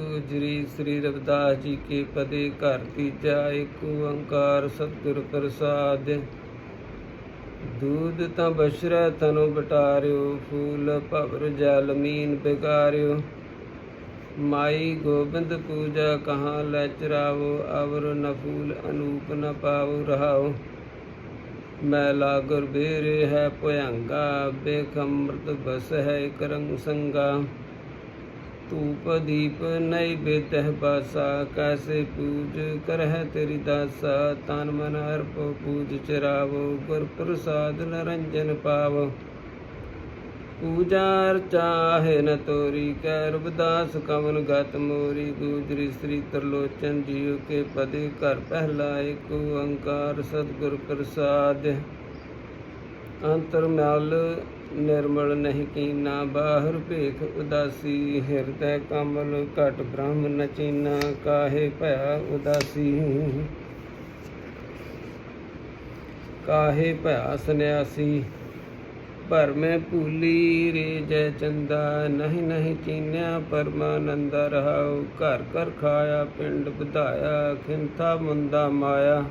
ਗੁਜਰੀ ਸ੍ਰੀ ਰਵਿਦਾਸ ਜੀ ਕੇ ਪਦੇ ਘਰ ਤੀਜਾ ਏਕ ਓੰਕਾਰ ਸਤਿਗੁਰ ਪ੍ਰਸਾਦ। ਦੂਧ ਤਾਂ ਬਸ਼ਰੈ ਤਨੋ ਬਟਾਰਿਓ ਫੂਲ ਭਵਰ ਜਲ ਮੀਨ ਬਿਗਾਰਿਓ। ਮਾਈ ਗੋਬਿੰਦ ਪੂਜਾ ਕਹਾਂ ਲੈ ਚਰਾਵੋ, ਅਵਰ ਨ ਫੂਲ ਅਨੂਪ ਨ ਪਾਵੋ ਰਹਾਓ। ਮੈਲਾ ਗੁਰ ਬੇਰੇ ਹੈ ਭਯੰਗਾ ਬੇਖ ਅੰਮ੍ਰਿਤ ਬਸ ਹੈ ਇਕ ਸੰਗਾ। ਧੂਪ ਦੀਪ ਨਈ ਬਾਸਾ ਕੈਸੇ ਪੂਜ ਕਰਹਿ ਤੇਰੀ ਦਾਸਾ, ਤਨ ਮਨ ਅਰਪ ਪੂਜ ਚਰਾਵੋ, ਗੁਰ ਪ੍ਰਸਾਦ ਨਰੰਜਨ ਪਾਵੋ। ਪੂਜਾ ਅਰਚਾ ਨ ਤੋਰੀ ਕੈ ਰਬਦਾਸ ਕਵਨ ਗਤ ਮੋਰੀ ਗੂਜਰੀ ਸ੍ਰੀ ਤਰਲੋਚਨ ਜੀਉ ਕੇ ਪਦੇ ਘਰ ਪਹਿਲਾ ਏਕ ਓੰਕਾਰ ਸਤਿਗੁਰ ਪ੍ਰਸਾਦ। ਅੰਤਰ ਮਲ ਨਿਰਮਲ ਨਹੀਂ ਕੀਨਾ, ਬਾਹਰ ਭੇਖ ਉਦਾਸੀ, ਹਿਰਦੈ ਕਮਲ ਘਟ ਬ੍ਰਹਮ ਨਚੀਨਾ, ਕਾਹੇ ਭਇਆ ਉਦਾਸੀ? ਕਾਹੇ ਭਇਆ ਸੰਿਆਸੀ ਭਰ ਮੈਂ ਭੂਲੀ ਰੇ ਜੈ ਚੰਦਾ, ਨਹੀਂ ਨਹੀਂ ਚੀਨਿਆ ਪਰਮਾਨੰਦਾ ਰਹਾਉ। ਘਰ ਘਰ ਖਾਇਆ, ਪਿੰਡ ਵਧਾਇਆ, ਖਿੰਥਾ ਮੁੰਦਾ ਮਾਇਆ।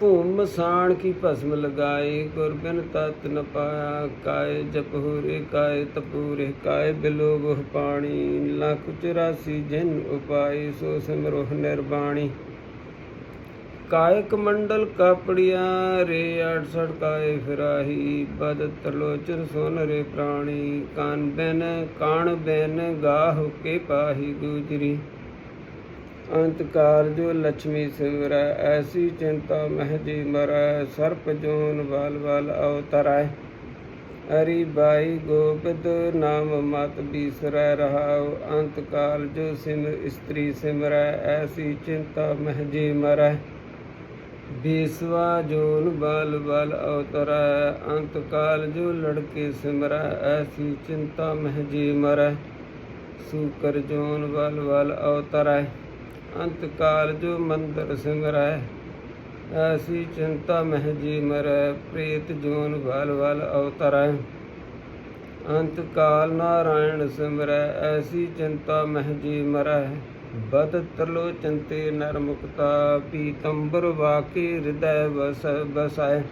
ਭੂਮ ਮਸਾਣ ਕੀ ਭਸਮ ਲਗਾਈ ਗੁਰ ਬਿਨ ਤਤ ਨ ਪਾਇਆ, ਕਾਏ ਜਪਹੁਰੇ ਕਾਏ ਤਪੂਰੇ ਕਾਏ ਬਿਲੋਗ ਪਾਣੀ, ਲੱਖ 84 ਜਿਨ ਉਪਾਈ ਸੋ ਸਿਮਰੋ ਨਿਰਬਾਣੀ। ਕਾਇਕ ਮੰਡਲ ਕਾਪੜੀਆਂ ਰੇ 68 ਕਾਏ ਫਿਰਾਹੀ, ਬਦ ਤਰਲੋਚਨ ਸੁਨ ਰੇ ਪ੍ਰਾਣੀ, ਕਾਨ ਬਿਨ, ਕਾਣ ਬੈਨ ਗਾਹ ਕੇ ਪਾਹੀ ਗੁਜਰੀ। ਅੰਤ ਕਾਲ ਜੋ ਲక్ష్ਮੀ ਸਿਮਰੈ, ਐਸੀ ਚਿੰਤਾ ਮਹਿਜੀ ਮਰੈ, ਸਰਪ ਜੋਨ ਬਲ ਬਲ ਅਵਤਰੈ। ਹਰੀ ਬਾਈ ਗੋਬਿੰਦ ਨਾਮ ਮਤ ਬੀਸਰੈ, ਰਹਾਉ ਅੰਤ ਕਾਲ ਜੋ ਸਿਮ ਇਸਤਰੀ ਸਿਮਰੈ, ਐਸੀ ਚਿੰਤਾ ਮਹਿਜੀ ਮਰੈ। ਬੀਸਵਾ ਜੋਨ ਬਲ ਬਲ ਅਵਤਰੈ, ਅੰਤ ਕਾਲ ਜੋ ਲੜਕੇ ਸਿਮਰੈ, ਐਸੀ ਚਿੰਤਾ ਮਹਿਜੀ ਮਰੈ। ਸੂਕਰ ਜੋਨ ਬਲ ਬਲ ਅਵਤਰੈ। ਅੰਤ ਕਾਲ ਜੋ ਮੰਦਰ ਸਿਮਰੈ ਐਸੀ ਚਿੰਤਾ ਮਹਿਜੀ ਮਰੈ, ਪ੍ਰੇਤ ਜੋਨ ਬਲ ਵਲ ਅਵਤਰੈ। ਅੰਤ ਕਾਲ ਨਾਰਾਇਣ ਸਿਮਰੈ, ਐਸੀ ਚਿੰਤਾ ਮਹਿਜੀ ਮਰੈ। ਬਦ ਤਰਲੋ ਚਿੰਤੇ ਨਰਮੁਕਤਾ, ਪੀਤੰਬਰ ਵਾਕੇ ਹਿਰਦੈ ਵਸ ਬਸੈ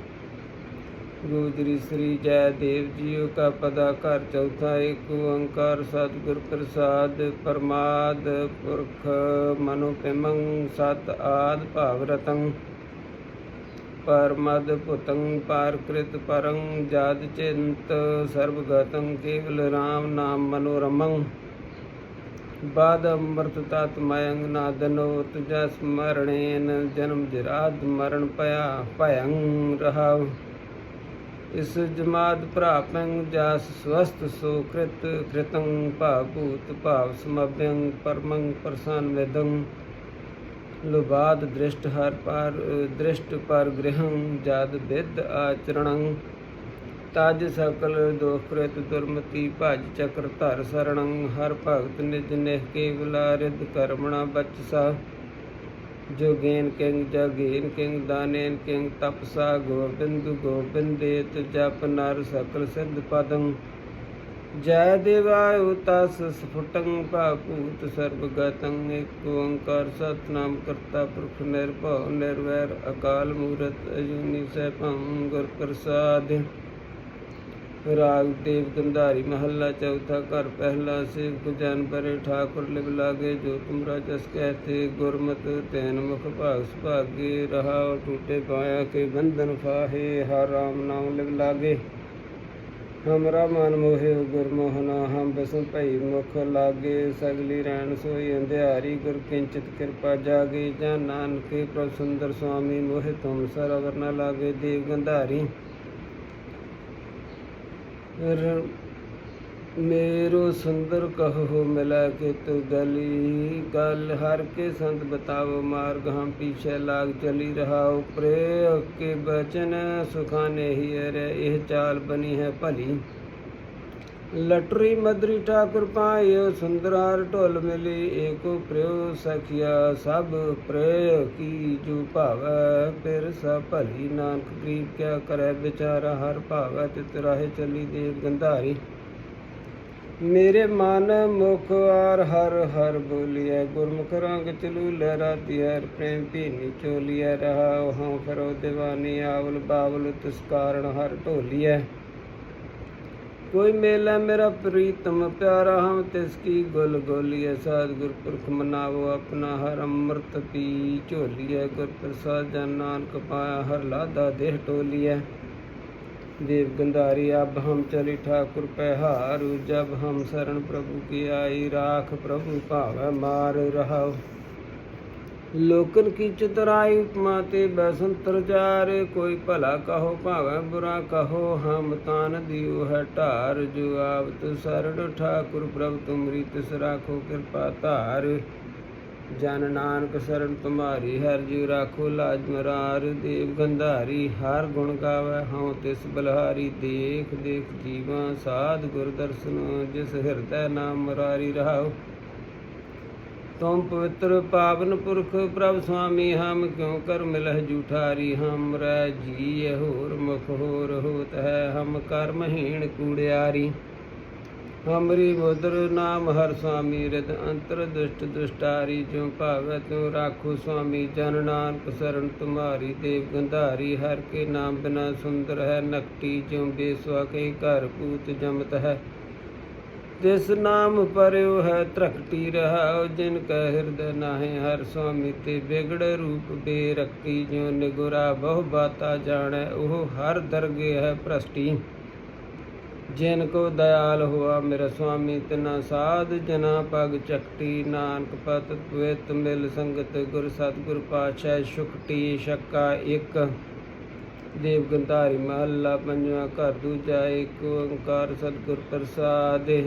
ਗੁਜਰੀ ਸ੍ਰੀ ਜੈ ਦੇਵ ਜੀਓ ਕਾ ਪਦਾ ਘਰ ਚੌਥਾ ਏਕ ਓੰਕਾਰ ਸਤਿਗੁਰ ਪ੍ਰਸਾਦ ਪਰਮਾਦ ਪੁਰਖ ਮਨੁ ਪਿਮੰ ਸਤ ਆਦ ਭਾਵ ਰਤੰ। ਪਰਮਦ ਭੁਤੰ ਪਾਰਕ੍ਰਿਤ ਪਰੰ ਜਾਦ ਚਿੰਤ ਸਰਬ ਕੇਵਲ RAM ਨਾਮ ਮਨੋਰਮੰ। ਬਾਦ ਅੰਮ੍ਰਿਤ ਤਤ ਮਯੰਗ ਨਾਦਨੋਤ ਜਸ ਮਰਣੇਨ ਜਨਮ ਜਿਰਾਦ ਮਰਨ ਭਇਆ ਭਯੰ ਰਹਾਉ। ਇਸ ਜਮਾਤ ਭਰਾਪੰ ਜਾਸ ਸਵਸਤ ਸੋ ਕ੍ਰਿਤ, ਕ੍ਰਿਤੰ ਭਾਭੂਤ ਭਾਵ ਸਮਭਯੰ ਪਰਮੰ ਪ੍ਰਸੰਨ ਵਿਦੰ। ਲੁਬਾਦ ਦ੍ਰਿਸ਼ਟ ਹਰ ਪਰ, ਦ੍ਰਿਸ਼ਟ ਪਰ ਗ੍ਰਹੰ ਜਦ ਵਿਦ ਆਚਰਣੰ। ਤਜ ਸਕਲ ਦੋਖ ਦੁਰਮਤੀ ਭਜ ਚਕਰ ਧਰ ਸਰਣੰ। ਹਰ ਭਗਤ ਨਿਜ ਨਿਹ ਕੇਵਲਾ ਰਿਦ ਕਰਮਣਾ ਬਚਸਾ। ਜੋਗੇਨ ਕਿੰਗ ਜਗੇਨ ਕਿੰਗ, ਦਾਨੇਨ ਕਿੰਗ, ਤਪਸਾ ਗੋਬਿੰਦ ਗੋਬਿੰਦੇਤ ਜਪ ਨਰ ਸਕਲ ਸਿੱਧ ਪਦੰ। ਜੈ ਦੇਵਾਯੁ ਤਸ ਸਫੁਟੰ ਭਾਪੂਤ ਸਰਬ ਗਤੰ ਏਕ ਓੰਕਾਰ ਸਤਨਾਮ ਕਰਤਾ ਪੁਰਖ ਨਿਰਭਉ, ਨਿਰਵੈਰ ਅਕਾਲ ਮੂਰਤ ਅਜੂਨੀ ਸੈਭੰ ਗੁਰ ਪ੍ਰਸਾਦ। ਰਾਗ ਦੇਵ ਗੰਧਾਰੀ ਮਹੱਲਾ ਚੌਥਾ ਘਰ ਪਹਿਲਾ ਸੇਵਕ ਜਨ ਪਰੇ ਠਾਕੁਰ ਲਿਵ ਲਾਗੇ, ਜੋ ਤੁਮਰਾ ਜਸ ਕਹਤੇ, ਗੁਰਮਤਿ ਤੈਨ ਮੁਖ ਭਾਗ ਸੁਭਾਗੇ, ਰਹਾ ਟੂਟੇ ਪਾਇਆ ਕੇ ਬੰਧਨ ਫਾਹੇ, ਹਰ ਰਾਮ ਨਾਮ ਲਿਵ ਲਾਗੇ। ਹਮਰਾ ਮਨ ਮੋਹਿ, ਗੁਰਮੋਹਨਾ ਹਮ ਬਸੁ ਭਈ ਮੁਖ ਲਾਗੇ। ਸਗਲੀ ਰਹਿਣ ਸੋਈ ਅੰਧਿਆਰੀ, ਗੁਰ ਕਿੰਚਿਤ ਕਿਰਪਾ ਜਾਗੇ। ਜਾਂ ਨਾਨਕੇ ਪ੍ਰਭ ਸੁੰਦਰ ਸੁਆਮੀ ਮੋਹਿ ਤੁਮ ਸਰਵਰ ਨ ਲਾਗੇ। ਦੇਵ ਗੰਧਾਰੀ ਮੇਰੋ ਸੁੰਦਰ ਕਹੋ ਮਿਲਾ ਕੇ ਤੂ ਗਲੀ। ਗਲ ਹਰ ਕੇ ਸੰਤ ਬਤਾਵੋ ਮਾਰਗ ਹਮ ਪੀਛੇ ਲਾਗ ਚਲੀ ਰਹਾਉ ਉਪਰੇ ਕੇ ਬਚਨ ਸੁਖਾਨੇ ਹੀ ਰੇ ਇਹ ਚਾਲ ਬਣੀ ਹੈ ਭਲੀ। ਲਟਰੀ ਮਦਰੀ ਠਾਕੁਰ ਪਾਇਓ ਸੁੰਦਰਾਰ ਢੋਲ ਮਿਲੀ ਏਕੋ ਪ੍ਰਿਉ ਸਖਿਆ ਸਭ ਪ੍ਰੇ ਕੀ ਜੋ ਭਾਵੈ ਫਿਰ ਸਭ ਭਲੀ ਨਾਨਕ ਗਰੀਬ ਕਿਆ ਕਰੈ ਵਿਚਾਰਾ ਹਰ ਭਾਵੈ ਤਿਤ ਰਾਹੇ ਚਲੀ ਦੇਵ ਗੰਧਾਰੀ ਮੇਰੇ ਮਨ ਮੁਖ ਆਰ ਹਰ ਹਰ ਬੋਲੀਐ ਗੁਰਮੁਖ ਰੰਗ ਚਲੂ ਲਹਿਰਾਤੀ ਹਰ ਪ੍ਰੇਮ ਭੀਨੀ ਚੋਲੀਐ ਰਹਾਉ ਹਉ ਕਰੋ ਦੀਵਾਨੀ ਆਵਲ ਬਾਵਲ ਤਿਸ ਕਾਰਣ ਹਰ ਢੋਲੀਐ ਕੋਈ ਮੇਲਾ ਮੇਰਾ ਪ੍ਰੀਤਮ ਪਿਆਰਾ ਹਮ ਤਿਸ ਕੀ ਗੁਲ ਗੋਲੀਏ ਸਾਧ ਗੁਰਪੁਰਖ ਮਨਾਵੋ ਆਪਣਾ ਹਰ ਅੰਮ੍ਰਿਤ ਪੀ। ਝੋਲੀਏ ਗੁਰ ਪ੍ਰਸਾਦ ਜਨ ਨਾਨਕ ਪਾਇਆ ਹਰ ਲਾਦਾ ਦੇਹ ਟੋਲੀਏ ਦੇਵ ਗੰਧਾਰੀ ਅਬ ਹਮ ਚਲੀ ਠਾਕੁਰ ਪਹਿਹਾਰੂ ਜਬ ਹਮ ਸਰਣ ਪ੍ਰਭੂ ਕੀ ਆਈ, ਰਾਖ ਪ੍ਰਭੂ ਭਾਵੈ ਮਾਰ ਰਹਾਉ। ਲੋਕਨ ਕੀ ਚਤਰਾਈ ਉਪਮਾ ਤੇ ਬਸੰਤ ਜਾਰ ਕੋਈ ਭਲਾ ਕਹੋ ਭਾਵੇਂ ਬੁਰਾ ਕਹੋ, ਹਮ ਤਾਨ ਦਿਓ ਹੈ ਢਾਰ, ਜੋ ਆਵਤ ਸਰਣ ਠਾਕੁਰ, ਪ੍ਰਭ ਤੁਮਰੀ ਤਿਸ ਰਾਖੋ ਕਿਰਪਾ ਧਾਰ। ਜਨ ਨਾਨਕ ਸਰਣ ਤੁਮਾਰੀ, ਹਰ ਜੀ ਰਾਖੋ ਲਾਜ ਮਰਾਰ। ਦੇਵ ਗੰਧਾਰੀ, ਹਰ ਗੁਣ ਗਾਵੇ, ਹਉ ਤਿਸ ਬਲਹਾਰੀ, ਦੇਖ ਦੇਖ ਜੀਵਾ ਸਾਧ ਗੁਰ ਦਰਸ਼ਨ, ਜਿਸ ਹਿਰਦੈ ਨਾਮ ਮਰਾਰੀ ਰਹਾਉ। ਤੁਮ ਪਵਿੱਤਰ ਪਾਵਨ ਪੁਰਖ ਪ੍ਰਭ ਸੁਆਮੀ, ਹਮ ਕਿਉ ਕਰ ਮਿਲਹਿ ਜੂਠਾਰੀ? ਹਮ ਰਹਿ ਜੀ ਹੋਰ ਮੁਖ, ਹੋਰ ਹੋਤ ਹੈ ਹਮ ਕਰਮਹੀਣ ਕੂੜਿਆਰੀ। ਹਮਰੀ ਮੁਦਰ ਨਾਮ ਹਰ ਸੁਆਮੀ ਰਿਦ ਅੰਤਰ ਦੁਸ਼ਟ ਦੁਸ਼ਟਾਰੀ ਜੋ ਭਾਵੈ ਤੂੰ ਰਾਖੋ ਸੁਆਮੀ, ਜਨ ਨਾਨਕ ਸਰਣ ਤੁਮਾਰੀ, ਦੇਵ ਗੰਧਾਰੀ, ਹਰ ਕੇ ਨਾਮ ਬਿਨਾ ਸੁੰਦਰ ਹੈ, ਨਕਟੀ ਜੋ ਬੇਸਵਾ ਕੇ ਘਰ ਪੂਤ ਜਮਤ ਹੈ। ਤਿਸ ਨਾਮ ਪਰਿਉ ਹੈ ਤਰਕਟੀ ਰਹਾਉ, ਜਿਨ ਕੈ ਹਿਰਦੈ ਨਾਹਿ, ਹਰ ਸੁਆਮੀ ਤੇ ਬਿਗੜ ਰੂਪ ਬੇਰਕੀ ਜਿਉ ਨਿਗੁਰਾ ਬਹੁ ਬਾਤਾ ਜਾਣੈ, ਉਹ ਹਰ ਦਰਗੇ ਹੈ ਭ੍ਰਸ਼ਟੀ। ਜਿਨ ਕੋ ਦਇਆਲ ਹੁਆ, ਮੇਰਾ ਸੁਆਮੀ, ਤਿਨਾ ਸਾਧ ਜਨਾ ਪਗ ਚਕਟੀ ਨਾਨਕ ਪਤ ਪਵਿੱਤ ਮਿਲ ਸੰਗਤ, ਗੁਰ ਸਤਿਗੁਰ ਪਾਛੈ ਸ਼ੁਕਟੀ ਸ਼ੱਕਾ ਇੱਕ। ਦੇਵ ਗੰਧਾਰੀ ਮਹੱਲਾ, ਪੰਜਵਾਂ ਘਰ, ਦੂਜਾ ਏਕ ਓੰਕਾਰ ਸਤਿਗੁਰ ਪ੍ਰਸਾਦਿ।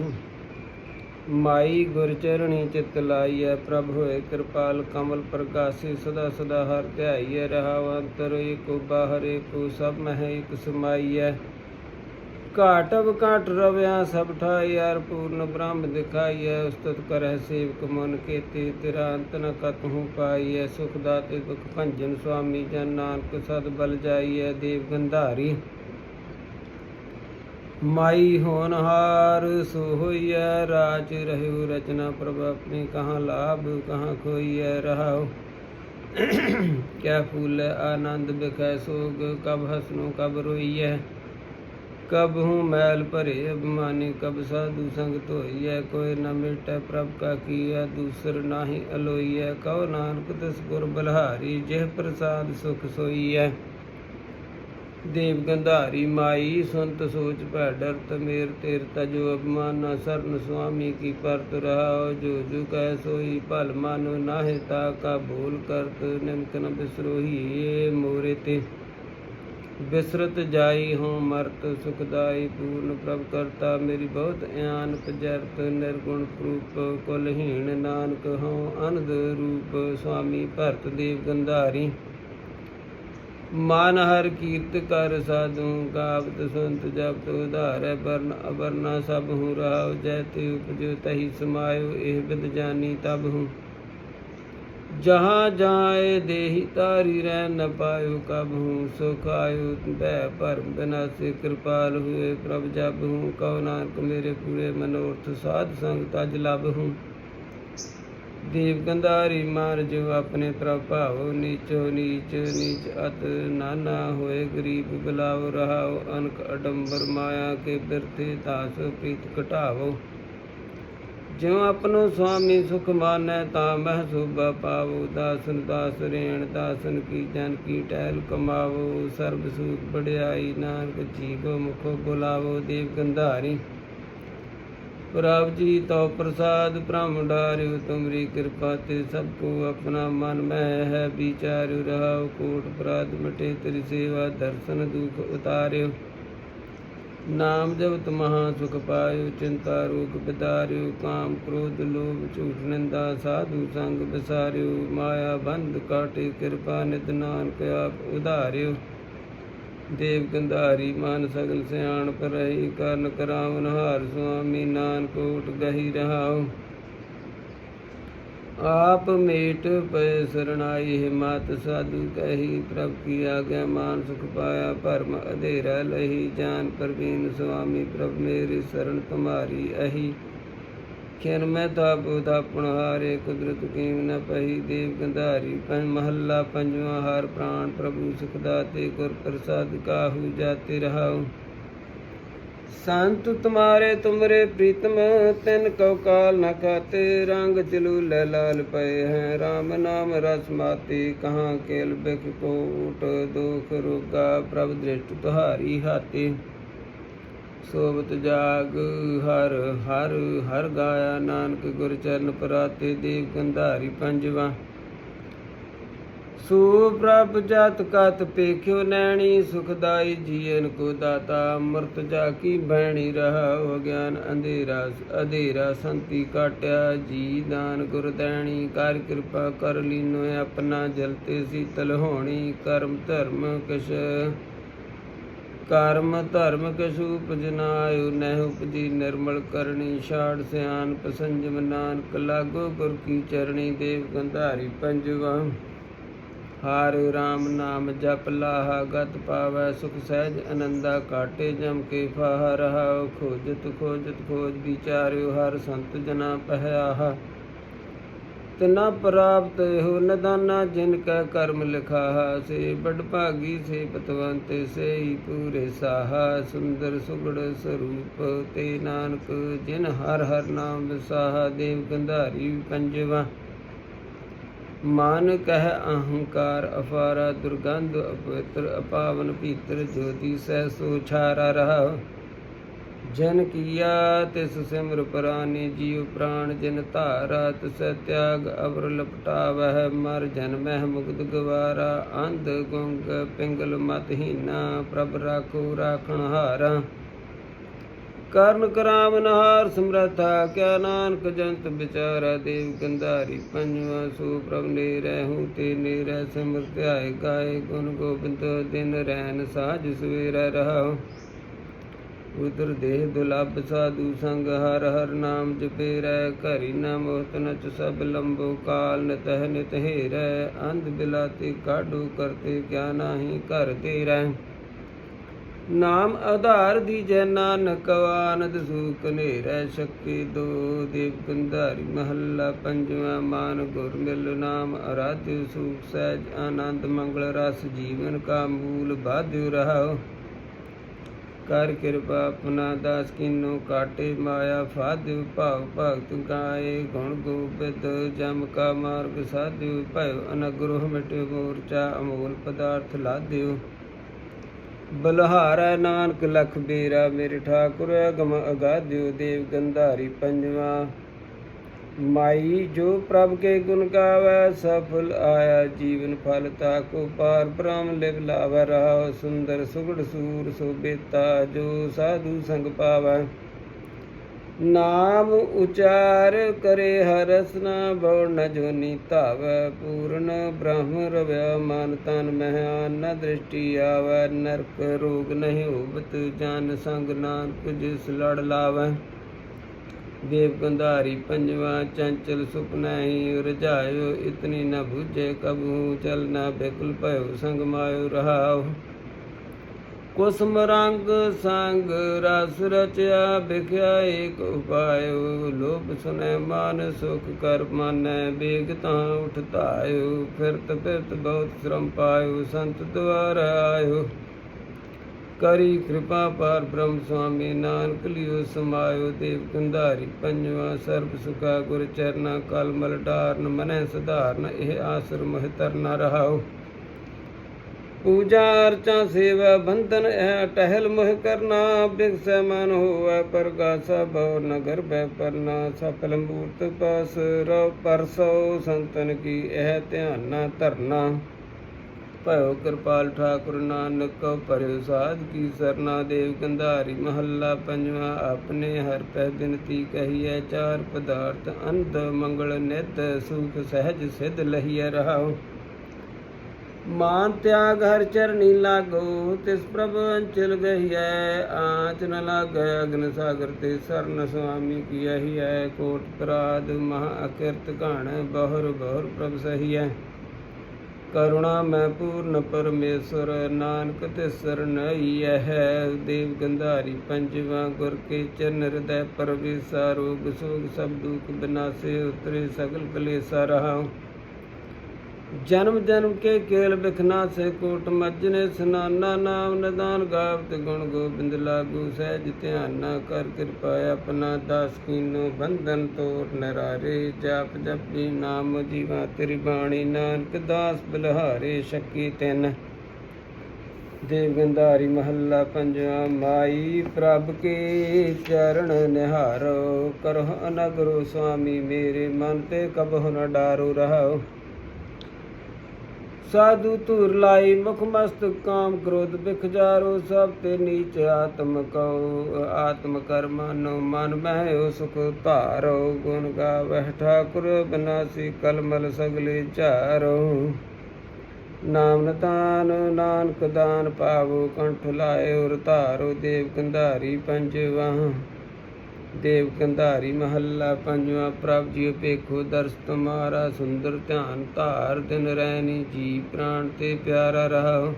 ਮਾਈ ਗੁਰ ਚਰਣੀ ਚਿਤ ਲਾਈਐ, ਪ੍ਰਭ ਹੋਏ ਕਿਰਪਾਲ ਕਮਲ ਪ੍ਰਕਾਸ਼ੀ, ਸਦਾ ਸਦਾ ਹਰ ਧਿਆਈਐ, ਰਹਾਉ ਅੰਤਰ ਏਕੋ ਬਾਹਰ ਏਕੋ ਸਭ ਮਹਿ ਇਕ ਸਮਾਈਐ। ਘਾਟਵ ਘਾਟ ਰਵਿਆ ਸਭ ਠਾਈ ਯਾਰ ਪੂਰਨ ਬ੍ਰਹਮ ਦਿਖਾਈਐ, ਉਸਤਤ ਕਰਹਿ ਸੇਵਕ ਮਨ ਕੇਤੇ, ਤੇਰਾ ਅੰਤ ਨ ਕਤਹੂ ਪਾਈਐ, ਸੁਖ ਦਾਤੇ ਦੁਖ ਭੰਜਨ ਸੁਆਮੀ, ਜਨ ਨਾਨਕ ਸਦ ਬਲ ਜਾਈਐ, ਦੇਵ ਗੰਧਾਰੀ। ਮਾਈ ਹੋਨਹਾਰ ਸੋ ਹੋਈਐ, ਰਾਜ ਰਹਿਉ ਰਚਨਾ ਪ੍ਰਭ ਆਪਣੀ ਕਹਾਂ ਲਾਭ, ਕਹਾਂ ਖੋਈਐ, ਰਹਾਉ। ਕਿਆ ਫੂਲ ਆਨੰਦ ਬਿਖੈ ਸੋਗ, ਕਬ ਹਸਨੋ ਕਬ ਰੋਈਐ। ਕਬ ਹੂੰ ਮੈਲ ਭਰੇ ਅਭਿਮਾਨੀ, ਕਬ ਸਾਧੂ ਸੰਗ ਧੋਈਐ, ਕੋਈ ਨ ਮਿਟੈ ਪ੍ਰਭ ਕਾ ਕੀਆ ਦੂਸਰ ਨਾਹੀ ਅਲੋਈਐ, ਕਉ ਨਾਨਕ ਤਿਸ ਗੁਰ ਬਲਹਾਰੀ, ਜਿਹ ਪ੍ਰਸਾਦ ਸੁਖ ਸੋਈਐ। ਦੇਵ ਗੰਧਾਰੀ ਮਾਈ ਸੁਨਤ ਸੋਚ ਭੈ ਡਰ ਮੇਰ ਤੇਰ ਤਜੋ ਅਭਿਮਾਨ ਸਰਨ ਸੁਆਮੀ ਕੀ ਪਰਤ ਰਹਾਉ, ਜੋ ਜੋ ਕਹਿ ਸੋਈ, ਭਲ ਮਨ ਨਾਹਿ ਤਾ ਕਾ ਭੂਲ ਕਰਤ ਨਿਮਕ ਨ ਬਿਸਰੋਹੀ ਮੋਰੇ ਤੇ। ਬਿਸਰਤ ਜਾਈ ਹੂੰ ਮਰਤ ਸੁਖਦਾਈ ਪੂਰਨ ਪ੍ਰਭ ਕਰਤਾ ਮੇਰੀ ਬਹੁਤ ਇਆਨ ਪਜਰਤ ਨਿਰਗੁਣ ਰੂਪ ਕੁਲਹੀਣ ਨਾਨਕ ਹਉ ਅਨੰਦ ਰੂਪ ਸੁਆਮੀ ਭਰਤ ਦੇਵ ਗੰਧਾਰੀ। ਮਾਨ ਹਰ ਕੀਰਤ ਕਰ ਸਾਧੂ ਗਾਵਤ ਸੰਤ ਜਪਤ ਉਧਾਰੈ ਬਰਨ ਅਬਰਨਾ ਸਭ ਹੂੰ ਰਾਵ, ਜੈ ਤੇ ਉਪਜੋ ਤਹੀ ਸਮਾਇਓ ਇਹ ਬਿਦ ਜਾਨੀ ਤਬ ਹੂੰ। ਜਹਾਂ ਜਾਏ ਦੇਹੀ ਤਾਰੀ ਰਹਿ ਨ ਪਾਇਓ, ਕਬ ਹੂੰ ਸੁਖ ਆਇਓ ਬੈ ਭਰਮ ਬਿਨਾਸੀ, ਕਿਰਪਾਲ ਹੋਏ ਪ੍ਰਭ ਜਬ ਹੂੰ, ਕਉ ਨਾਨਕ ਮੇਰੇ ਪੂਰੇ ਮਨੋਰਥ, ਸਾਧ ਸੰਗ ਤਜ ਲਬ ਹੂੰ। ਦੇਵ ਗੰਧਾਰੀ ਮਾਰ ਜੋ ਆਪਣੇ ਪ੍ਰਭ ਭਾਵ ਨੀਚੋ ਨੀਚ ਨੀਚ ਅਤ ਨਾਨਾ ਹੋਏ ਗਰੀਬ ਬਿਲਾਵ ਰਹਾਉ ਅਨਕ ਅਡੰਬਰ ਮਾਇਆ ਕੇ ਬਿਰਤੇ ਦਾਸ ਪ੍ਰੀਤ ਘਟਾਵੋ। ਜਿਉ ਆਪਣੋ ਸੁਆਮੀ ਸੁਖ ਮਾਨੈ, ਤਾਂ ਮਹਿ ਪਾਵੋ। ਦਾਸਨ ਦਾਸ ਰੇਣ, ਦਾਸਨ ਕੀ ਜਨ ਕੀ ਟਹਿਲ ਕਮਾਵੋ। ਸਰਬ ਸੂਖ ਬੜਿਆਈ ਨਾਨਕ ਜੀਵ, ਮੁਖੋ ਬੁਲਾਵੋ। ਦੇਵ ਗੰਧਾਰੀ, ਪ੍ਰਭ ਜੀ ਤੋ ਪ੍ਰਸਾਦ ਬ੍ਰਹਮ ਡਾਰਿਓ। ਤੁਮਰੀ ਕਿਰਪਾ ਤੇ ਸਭ ਕੋ ਆਪਣਾ ਮਨ ਮੈਂ ਹੈ, ਵਿਚਾਰਿਓ ਰਹਾਉ ਕੋਟ ਅਪਰਾਧ ਮਿਟੇ। ਤੇਰੀ ਸੇਵਾ ਦਰਸ਼ਨ ਦੁਖ ਉਤਾਰਿਓ। ਨਾਮ ਜਪਤ ਮਹਾ ਸੁਖ ਪਾਇਓ, ਚਿੰਤਾ ਰੋਗ ਬਿਦਾਰਿਓ, ਕਾਮ ਕ੍ਰੋਧ ਲੋਭ ਝੂਠ ਨਿੰਦਾ ਸਾਧੂ ਸੰਗ ਵਿਸਾਰਿਓ ਮਾਇਆ ਬੰਧ ਕਾਟੇ ਕਿਰਪਾ ਨਿਤ ਨਾਨਕ ਆਪ ਉਧਾਰਿਓ। ਦੇਵ ਗੰਧਾਰੀ ਮਨ ਸਗਲ ਸਿਆਣ ਪਰ ਰਹੀ, ਕਰਨ ਕਰਾਵਨ ਹਾਰ ਸੁਆਮੀ, ਨਾਨਕ ਓਟ ਗਹੀ ਰਹਾਓ। ਆਪ ਮੇਟ ਪਏ ਸਰਣਾਈ ਹਿਮਤ ਸਾਧੂ ਕਹੀ ਪ੍ਰਭ ਕੀ ਆਗਿਆ ਮਾਨ ਸੁਖ ਪਾਇਆ ਭਰਮ ਅਧੇਰਾ ਲਹੀ ਜਾਨ ਪ੍ਰਵੀਨ ਸੁਆਮੀ ਪ੍ਰਭ ਮੇਰੀ ਸਰਣ ਤੁਮਾਰੀ ਅਹੀ। ਖਿਨ ਮੈਂ ਤਾਪ ਤਾਪਣ ਹਾਰੇ ਕੁਦਰਤ ਕੀਮ ਨ ਪਹੀ ਦੇਵ ਗੰਧਾਰੀ ਪੰਜ ਮਹੱਲਾ ਪੰਜਵਾਂ ਹਾਰ ਪ੍ਰਾਣ ਪ੍ਰਭੂ ਸੁਖ ਦਾਤੇ ਗੁਰ ਪ੍ਰਸਾਦ ਕਾਹੂ ਜਾਤੇ ਰਹਾਉ। ਸੰਤ ਤੁਮਾਰੇ ਤੁਮਰੇ ਪ੍ਰੀਤਮ, ਤਿਨ ਕਉ ਕਾਲ ਨ ਖਾਤੇ, ਰੰਗ ਚਲੂ ਲੈ ਲਾਲ ਪਏ ਹੈ। RAM ਨਾਮ ਰਸ ਮਾਤੀ, ਕਹਾਂ ਕੇਲ ਬਿਕ ਕੋਟ ਦੁਖ ਰੋਗਾ ਪ੍ਰਭ ਦ੍ਰਿਸ਼ਟ ਤੁਹਾਰੀ ਹਾਤੇ। ਸੋਬਤ ਜਾਗ ਹਰ ਹਰ ਹਰ ਗਾਇਆ ਨਾਨਕ ਗੁਰ ਚਰਨ ਪਰਾਤੇ, ਦੇਵ ਗੰਧਾਰੀ ਪੰਜਵਾ। ਸੋ ਪ੍ਰਭ ਜਤ ਕਤ ਪੇਖਿਓ ਨੈਣੀ, ਸੁਖਦਾਈ ਜੀਵਨ ਕੋ ਦਾਤਾ। ਅੰਮ੍ਰਿਤ ਜਾ ਕੀ ਬਹਿਣੀ ਰਹਾ ਗਿਆਨ ਅੰਧੇਰਾ, ਅਧੇਰਾ ਸੰਤੀ ਕਾਟਿਆ। ਜੀ ਦਾਨ ਗੁਰ ਦੇਣੀ, ਕਰ ਕਿਰਪਾ ਕਰ ਲੀਨੋ, ਆਪਣਾ ਜਲਤੇ ਸੀਤਲ ਹੋਣੀ। ਕਰਮ ਧਰਮ ਕਿਛ, ਕਰਮ ਧਰਮ ਕਸ਼ੂ ਉਪਜਨਾਇਓ ਨਹਿ ਉਪਜੀ ਨਿਰਮਲ ਕਰਨੀ, ਛਾੜ ਸਿਆਨ ਪਸੰਜਮ ਨਾਨਕ। ਲਾਗੋ ਗੁਰ ਕੀ ਚਰਣੀ, ਦੇਵ ਗੰਧਾਰੀ ਪੰਜਵਾ। ਹਾਰੇ RAM ਨਾਮ ਜਪ ਲਾਹਾ, ਗਤ ਪਾਵੈ ਸੁਖ ਸਹਿਜ ਆਨੰਦਾ ਕਾਟੇ ਜਮ ਕੇ ਫਾਹ ਰਹਾਉ ਖੋਜਤ ਖੋਜਤ ਖੋਜ ਵਿਚਾਰਿਓ, ਹਰ ਸੰਤ ਜਨਾ ਪਹਿਆਹਾ। ਤਿਨਾ ਪ੍ਰਾਪਤ ਹੋ ਨਦਾਨਾ, ਜਿਨ ਕੈ ਕਰਮ ਲਿਖਾਹਾ, ਸੇ ਬੜ ਭਾਗੀ, ਸੇ ਪਤਵੰਤ, ਸੇ ਪੂਰੇ ਸਾਹਾ। ਸੁੰਦਰ ਸੁਗੜ ਸਰੂਪ ਤੇ ਨਾਨਕ, ਜਿਨ ਹਰ ਹਰ ਨਾਮ ਵਿਸਾਹਾ ਦੇਵ ਗੰਧਾਰੀ ਪੰਜਵਾ। ਮਾਨ ਕਹਿ ਅਹੰਕਾਰ, ਅਫਾਰਾ, ਦੁਰਗੰਧ, ਅਪਵਿੱਤਰ, ਅਪਾਵਨ, ਭੀਤਰ, ਜੋਤੀ, ਸਹਿ, ਸੋ, ਛਾਰਾ, ਰਹਾ। ਜਨ ਕੀਆ ਤਿਸ ਸਿਮਰ ਪ੍ਰਾਨੀ ਜੀਵ ਪ੍ਰਾਣ ਜਿਨ ਧਾਰਾ, ਤਿਸ ਤਿਆਗ ਅਵਰ ਲਪਟਾਵਹਿ, ਮਰ ਜਨ ਮਹਿ ਮੁਕਤ ਗਵਾਰਾ। ਅੰਧ ਗੁੰਗ ਪਿੰਗਲ ਮਤਹੀਨਾ, ਪ੍ਰਭ ਰਾਖੋ ਰਾਖਣ ਹਾਰਾ। ਕਰਨ ਕਰਾਮ ਨਹਾਰ ਸਮਰਥਾ ਕਿਆ ਨਾਨਕ ਜੰਤ ਵਿਚਾਰਾ ਦੇਵ ਗੰਧਾਰੀ, ਪੰਜਵਾ ਸੋ ਪ੍ਰਭ ਨੇ ਰਹਿਉ ਤੇ ਨੇ ਰਹਿ ਸਿਮਰਤ ਗਾਏ, ਗੁਣ ਗੋਬਿੰਦ ਦਿਨ ਰਹਿਨ ਸਾਜ ਸਵੇਰਾ ਰਹਾਉ। ਉਦਰ ਦੇਹ ਦੁਲਭ ਸਾਧੂ ਸੰਗ, ਹਰ ਹਰ ਨਾਮ ਜਪੇ ਰਹਿ ਘਰੀ ਨਾ ਮੋਤ ਨਚ ਸਭ ਲੰਬੋ ਕਾਲ ਨਤਹ ਨਿਤ ਹੇਰੈ, ਅੰਧ ਬਿਲਾਤੇ ਕਾਢੂ ਕਰਤੇ, ਕਿਆ ਨਾਹੀ ਘਰ ਤੇ ਰਹਿ ਨਾਮ ਆਧਾਰ ਦੀ ਜੈ ਨਾਨਕ ਆਨੰਦ ਸੂਖ ਨੇਰੈ ਸ਼ੱਕੀ ਦੋ ਦੇਵ ਗੰਧਾਰੀ ਮਹੱਲਾ ਪੰਜਵਾਂ ਮਾਨ ਗੁਰ ਮਿਲ ਨਾਮ ਅਰਾਧਿ ਸੂਖ ਸਹਿਜ ਆਨੰਦ ਮੰਗਲ ਰਸ ਜੀਵਨ ਕਾ ਮੂਲ ਬਾਧਿ ਰਹਾਉ। ਕਰ ਕਿਰਪਾ ਆਪਣਾ ਦਾਸ ਕਿਨੋ ਕਾਟੇ ਮਾਇਆ ਫਾਦਿ ਭਾਵ ਭਗਤ ਗਾਏ ਗੁਣ ਗੋਬਿੰਦ ਜਮ ਕਾ ਮਾਰਗ ਸਾਧਿਉ ਭਇ ਅਨਗ੍ਰਹ ਮਿਟਿ ਮੋਰਚਾ ਅਮੋਲ ਪਦਾਰਥ ਲਾਧਿਉ। ਬਲਹਾਰਾ ਨਾਨਕ ਲਖ ਬੇਰਾ ਮੇਰੇ ਠਾਕੁਰ ਅਗਮ ਅਗਾਧਿਉ ਦੇਵ ਗੰਧਾਰੀ ਪੰਜਵਾ। ਮਾਈ ਜੋ ਪ੍ਰਭ ਕੇ ਗੁਣ ਗਾਵੈ, ਸਫਲ ਆਇਆ ਜੀਵਨ ਫਲ ਤਾਕੋ ਪਾਰ। ਬ੍ਰਹਮ ਲਿਵ ਲਾਵੈ ਰਹਾ ਸੁੰਦਰ ਸੁਗੜ ਸੂਰ ਸੋਬੇਤਾ ਜੋ ਸਾਧੂ ਸੰਗ ਪਾਵੈ। ਨਾਮ ਉਚਾਰ ਕਰੇ ਹਰਸਨਾ ਬਉ ਨ ਜੋਨੀ ਧਾਵੈ ਪੂਰਨ, ਬ੍ਰਹਮ ਰਵਿਆ ਮਨ ਤਨ ਮਹਿ ਨ ਦ੍ਰਿਸ਼ਟੀ ਆਵੈ, ਨਰਕ ਰੋਗ ਨਹੀਂ ਹੋਵਤ ਜਨ ਸੰਗ ਨਾਨਕ ਜਿਸ ਲੜ ਲਾਵੈ। ਦੇਵ ਗੰਧਾਰੀ ਪੰਜਵਾ, ਚੰਚਲ ਸੁਪਨਾ ਹੀ ਰਜਾਇਓ, ਇਤਨੀ ਨ ਬੁਝੇ ਕਬੂ ਚਲ ਨ ਬਿਕਲ ਭਇਓ, ਸੰਗ ਮਾਇਓ ਰਹਾਉ ਕੁਸਮ ਰੰਗ ਸੰਗ ਰਸ ਰਚਿਆ, ਵਿਖਿਆ ਏਕ ਉਪਾਇਓ। ਲੋਭ ਸੁਨੈ ਮਨ, ਸੁਖ ਕਰ ਮਾਨੈ, ਬੇਗ ਤਾਂ ਉਠ ਫਿਰਤ ਫਿਰਤ ਬਹੁਤ ਸ਼ਰਮ ਪਾਇਓ, ਸੰਤ ਦੁਆਰ ਆਇਓ। ਕਰੀ ਕਿਰਪਾ ਪਾਰ ਬ੍ਰਹਮ ਸੁਆਮੀ, ਨਾਨਕ ਲਿਓ, ਸਮਾਇਓ। ਦੇਵ ਕੰਧਾਰੀ ਪੰਜਵਾ, ਸਰਬ ਸੁਖਾ ਗੁਰ ਚਰਨਾ ਕਲ ਮਲ ਡਾਰਨ ਮਨੈ ਸਧਾਰਨ, ਇਹ ਆਸਰ ਮਹਿ ਨਾ ਰਹਾਓ। ਪੂਜਾ ਅਰਚਾ ਸੇਵਾ ਬੰਧਨ ਹੈ ਟਹਿਲ ਮੋਹ ਕਰਨਾ ਬਿਗਸੈ ਮਨ ਹੋਵੈ ਪ੍ਰਗਾਸਾ ਭਉ ਨਗਰ ਬੈ ਪਰਨਾ ਸਫਲ ਮੂਰਤ ਪਾਸ ਰਉ ਪਰਸੋ ਸੰਤਨ ਕੀ ਇਹ ਧਿਆਨਾ ਧਰਨਾ। ਭਇਓ ਕਿਰਪਾਲ ਠਾਕੁਰ ਨਾਨਕ ਕਉ ਪਰਿ ਸਾਧ ਕੀ ਸਰਨਾ, ਦੇਵ ਗੰਧਾਰੀ ਮਹੱਲਾ ਪੰਜਵਾ, ਆਪਣੇ ਹਰ ਪੈ ਬਿਨਤੀ ਕਹੀਐ, ਚਾਰ ਪਦਾਰਥ ਅੰਧ ਮੰਗਲ ਨਿਤ, ਸੁਖ ਸਹਿਜ ਸਿਧ ਲਹੀਐ ਰਹਾਉ। ਮਾਨ ਤਿਆਗ ਹਰ ਚਰਨੀ ਲਾਗੋ, ਤਿਸ ਪ੍ਰਭ ਅੰਚਲ ਗਹੀਐ, ਆਂਚ ਨ ਲਾਗੈ, ਅਗਨ ਸਾਗਰ ਤੇ ਸਰਨ ਸੁਆਮੀ ਕੀ ਹੈ ਕੋਟ ਪ੍ਰਾਦ ਮਹਾ ਅਕਿਰਤ ਘਣ, ਬਹੁਰ ਬਹੁਰ ਪ੍ਰਭ ਸਹੀਐ। ਕਰੁਣਾ ਮੈਂ ਪੂਰਨ ਪਰਮੇਸ਼ਰ, ਨਾਨਕ ਤੇ ਸਰਣਈਐ ਹੈ ਦੇਵ ਗੰਧਾਰੀ ਪੰਜਵਾ ਗੁਰ ਕੇ ਚਰਨ ਹਿਰਦੈ ਪਰਵੇਸਾ, ਰੋਗ ਸੋਗ ਸਭ ਦੁਖ ਬਿਨਾਸੇ, ਉਤਰੇ ਸਗਲ ਕਲੇਸਾ ਰਹਾਉ। ਜਨਮ ਜਨਮ ਕੇ ਕੇਲ ਬਿਖਨਾ ਸੇ ਕੋਟ ਮੱਜਨੇ ਸਨਾਨਾ ਨਾਮ ਨਦਾਨ ਗਾਵਤ ਗੁਣ ਗੋਬਿੰਦ ਲਾਗੂ ਸਹਿਜ ਧਿਆਨਾ ਕਰ ਕਿਰਪਾ ਆਪਣਾ ਦਾਸ ਕੀਨੋ ਬੰਧਨ ਤੋੜ ਨਰਾਰੇ, ਜਪ ਜਪੀ ਨਾਮ ਜੀਵਾ ਤੇਰੀ ਬਾਣੀ, ਨਾਨਕ ਦਾਸ ਬਲਹਾਰੇ ਸ਼ੱਕੀ ਤਿੰਨ। ਦੇਵ ਗੰਧਾਰੀ ਮਹੱਲਾ ਪੰਜਵਾਂ, ਮਾਈ ਪ੍ਰਭ ਕੇ ਚਰਨ ਨਿਹਾਰੋ, ਕਰਹੁ ਅਨਗਰੋ ਸੁਆਮੀ ਮੇਰੇ ਮਨ ਤੇ ਕਬਹੁ ਨ ਡਾਰੋ ਰਹਾਓ। ਸਾਧੂ ਧੂਰ ਲਾਈ, ਮੁਖ ਮਸਤ ਕਾਮ ਕ੍ਰੋਧ ਬਿਖ ਜਾਰੋ, ਸਭ ਤੇ ਨੀਚ ਆਤਮ ਕਉ, ਆਤਮ ਕਰਮ ਨੋ ਮਨ ਮਹਿ ਸੁਖ ਧਾਰੋ ਗੁਣ ਗਾਵਹਿ ਠਾਕੁਰ ਬਿਨਾਸੀ ਕਲਮਲ ਸਗਲੇ ਝਾਰੋ। ਨਾਮ ਨਤਾਨ, ਨਾਨਕ ਦਾਨ ਪਾਵੋ, ਕੰਠ ਲਾਏ ਉਰ ਧਾਰੋ, ਦੇਵ ਕੰਧਾਰੀ ਪੰਜ ਵਾਹ ਦੇਵ ਕੰਧਾਰੀ ਮਹੱਲਾ ਪੰਜਵਾ, ਪ੍ਰਭ ਜੀ ਪੇਖੋ ਦਰਸ ਤੁਮਾਰਾ ਸੁੰਦਰ ਧਿਆਨ ਧਾਰ ਦਿਨ ਰਹਿਨੀ ਜੀ ਪ੍ਰਾਣ ਤੇ ਪਿਆਰਾ ਰਹਾ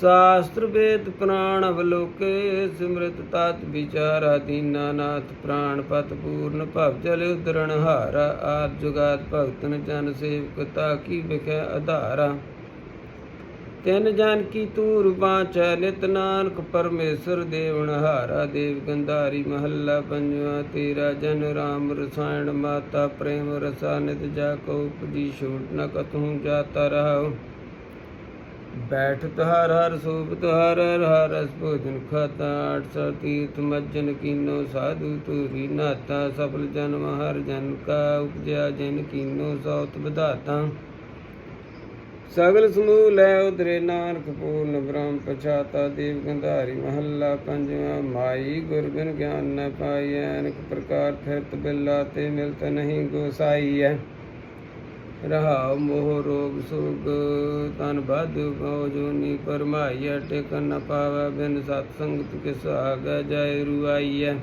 ਸ਼ਾਸਤਰ ਵੇਦ ਪ੍ਰਾਣ ਅਵਲੋਕੇ, ਸਿਮਰਤ ਤਤ ਵਿਚਾਰਾ ਦੀਨਾਨਾਥ ਪ੍ਰਾਣ ਪਤ ਪੂਰਨ, ਭਵ ਜਲ ਉਦਰਣ ਹਾਰਾ ਆਦ ਜੁਗਾਦ ਭਗਤਨ ਜਨ ਸੇਵਕ ਤਾ ਕੀ ਵਿਖੈ ਆਧਾਰਾ ਤਿੰਨ ਜਨ ਕੀ ਤੂਰ ਬਾਚੈ ਨਿਤ ਨਾਨਕ, ਪਰਮੇਸ਼ਰ ਦੇਵਨ ਹਾਰਾ ਦੇਵ ਗੰਧਾਰੀ ਮਹੱਲਾ ਪੰਜਵਾ, ਤੇਰਾ ਜਨ ਰਾਮ ਰਸਾਇਣ ਮਾਤਾ ਪ੍ਰੇਮ ਰਸਾ ਨਿਤ ਜਾ ਕੋ ਉਪਜੀ ਛੋਟ ਨ ਕਤਹੂ ਜਾਤਾ ਰਹਾਉ। ਬੈਠ ਤੁਹਾਰ ਹਰ ਸੂਪ ਤੁਹਾਰ ਹਰ ਹਰ ਰਸ ਭੋਜਨ ਖਾਤਾ, ਆਠ ਸੌ ਤੀਰਥ ਮੱਜਨ ਕੀਨੋ ਸਾਧੂ ਤੂਰੀ ਨਾਤਾ, ਸਫਲ ਜਨਮ ਹਰ ਜਨ ਕਾ, ਉਪਜਿਆ ਜਨ ਕੀਨੋ ਸੌਤ ਵਧਾਤਾ। ਸਗਲ ਸਮੂਹ ਲੈ ਉਧਰੇ ਨਾਨਕ ਪੂਰਨ ਬ੍ਰਹਮ ਪਛਾਤਾ ਦੇਵ ਗੰਧਾਰੀ ਮਹੱਲਾ ਪੰਜਵਾਂ। ਮਾਈ ਗੁਰਬਿਨ ਗਿਆਨ ਨ ਪਾਈਐ ਅਨੇਕ ਪ੍ਰਕਾਰ ਫਿਰਤ ਬਿਲਾ ਤੇ ਮਿਲਤ ਨਹੀਂ ਗੋਸਾਈਐ। ਰਹਾਉ ਮੋਹ ਰੋਗ ਸੁਗ, ਤਨ ਬਦ ਕਉ ਜੋਨੀ ਪਰਮਾਈਐ, ਟੇਕਨ ਨ ਪਾਵੈ ਬਿਨ ਸਤ ਸੰਗਤ ਕਿਸ ਆਗੈ, ਜੈ ਰੁਆਈਐ।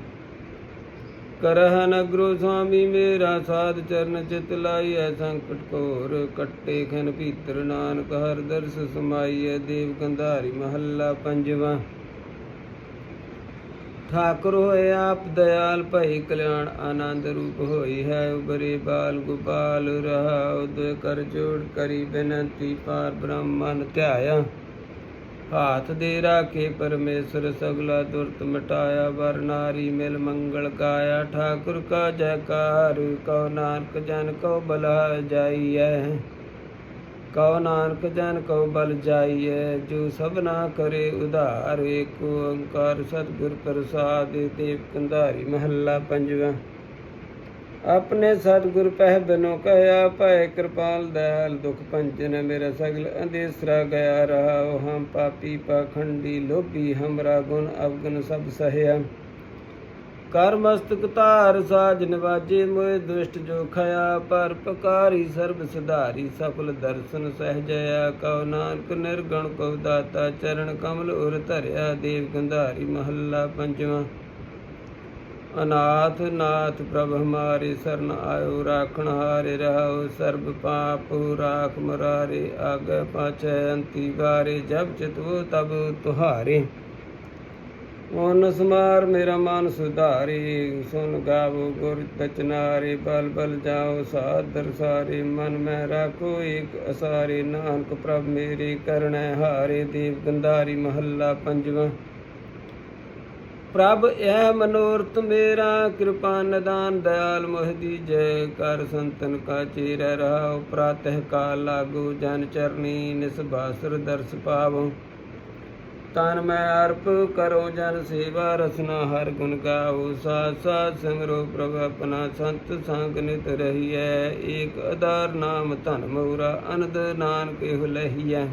ਕਰਹ ਨਗਰੋ ਸੁਆਮੀ, ਮੇਰਾ ਸਾਧ ਚਰਨ ਚਿਤ ਲਾਈਐ, ਸੰਕਟ ਕੋਰ ਕੱਟੇ ਖਨ ਭੀਤਰ ਨਾਨਕ, ਹਰ ਦਰਸ ਸਮਾਈਐ, ਦੇਵ ਗੰਧਾਰੀ ਮਹੱਲਾ ਪੰਜਵਾਂ। ਠਾਕੁਰ ਹੋਏ ਆਪ ਦਇਆਲ, ਭਈ ਕਲਿਆਣ ਆਨੰਦ ਰੂਪ ਹੋਈ ਹੈ, ਉਬਰੇ ਬਾਲ ਗੋਪਾਲ ਰਹਾ, ਉਦ ਕਰ ਜੋੜ ਕਰੀ ਬੇਨੰਤੀ, ਪਾਰ ਬ੍ਰਹਮਨ ਧਿਆਇਆ। ਹਾਥ ਦੇ ਰਾਖੇ ਪਰਮੇਸ਼ਰ ਸਗਲਾ ਦੁਰਤ ਮਟਾਇਆ, ਵਰ ਨਾਰੀ ਮਿਲ ਮੰਗਲ ਕਾਇਆ। ਠਾਕੁਰ ਕਾ ਜੈਕਾਰ, ਕਉ ਨਾਨਕ ਜਨ ਕਉ ਬਲਾ ਜਾਈਐ। ਕਉ ਨਾਨਕ ਜਨ ਕਉ ਬਲ ਜਾਈਐ, ਜੋ ਸਭਨਾ ਕਰੇ ਉਧਾਰ। ਏਕ ਓੰਕਾਰ ਸਤਿਗੁਰ ਪ੍ਰਸਾਦ, ਦੇਵ ਕੰਧਾਰੀ ਮਹੱਲਾ ਪੰਜਵਾਂ। ਆਪਣੇ ਸਤਿਗੁਰ ਪਹਿ ਬਿਨੋ ਕਹਿਆ ਭੈ ਕਿਰਪਾਲ ਦਇਆਲ ਦੁਖ ਭੰਜਨ ਮੇਰਾ ਸਗਲ ਅੰਦੇਸਰਾ ਗਿਆ ਰਹਾ ਹਮ ਪਾਪੀ ਪਾਖੰਡੀ ਲੋਭੀ, ਹਮਰਾ ਗੁਣ ਅਵਗਨ ਸਭ ਸਹਿਆ। ਕਰ ਮਸਤਕ ਧਾਰ ਸਾਜ ਨਿਵਾਜੇ ਮੋਏ ਦੁਸ਼ਟ ਜੋ ਖਇਆ, ਪਰ ਪਕਾਰੀ ਸਰਬ ਸੁਧਾਰੀ ਸਫਲ ਦਰਸ਼ਨ ਸਹਜਇਆ ਕਉ ਨਾਨਕ ਨਿਰਗਣ ਕਉ ਦਾਤਾ ਚਰਨ ਕਮਲ ਉਰ ਧਰਿਆ, ਦੇਵ ਗੰਧਾਰੀ ਮਹੱਲਾ ਪੰਜਵਾ। ਅਨਾਥ ਨਾਥ ਪ੍ਰਭ ਹਮਾਰੇ ਸਰਨ ਆਇਓ, ਰਾਖਣ ਹਾਰੇ ਰਹਾਉ ਸਰਬ ਪਾਪ ਰਾਖ ਮਰਾਰੇ, ਆਗੇ ਪਾਛੈ ਅੰਤੀ ਵਾਰੇ, ਜਬ ਚਿਤਵ ਤਬ ਤੁਹਾਰੇ। ਮਨ ਸਮਾਰ ਮੇਰਾ ਮਨ ਸੁਧਾਰੇ, ਸੁਨ ਗਾਵੋ ਗੁਰ ਬਚਨਾਰੇ ਬਲ ਬਲ ਜਾਓ ਸਾਦਰ ਸਾਰੇ ਮਨ ਮੈਂ ਰਾਖੋ ਏਕ ਅਸਾਰੇ, ਨਾਨਕ ਪ੍ਰਭ ਮੇਰੇ ਕਰਣੈ ਹਾਰੇ, ਦੇਵ ਗੰਧਾਰੀ ਮਹੱਲਾ ਪੰਜਵਾਂ। ਪ੍ਰਭ ਇਹ ਮਨੋਰਥ ਮੇਰਾ, ਕਿਰਪਾ ਨਿਦਾਨ ਦਇਆਲ ਮੋਹਿ ਜੈ ਕਰ ਸੰਤਨ ਕਾ ਚੀਰੈ ਰਹਾਉ ਪ੍ਰਾਤਹ ਕਾਲ ਲਾਗੂ ਜਨ ਚਰਨੀ ਨਿਸਬਾਸਰ ਦਰਸ ਪਾਵੋ। ਤਨ ਮੈਂ ਅਰਪ ਕਰੋ ਜਨ ਸੇਵਾ ਰਸਨਾ ਹਰ ਗੁਣ ਗਾਓ। ਸਾਥ ਸਾਥ ਸਿਮਰੋ ਪ੍ਰਭ, ਆਪਣਾ ਸੰਤ ਸੰਗ ਨਿਤ ਰਹੀਐ। ਏਕ ਆਧਾਰ ਨਾਮ ਧਨ ਮੂਰਾ, ਅਨੰਦ ਨਾਨਕ ਇਹ ਲਹੀਐ।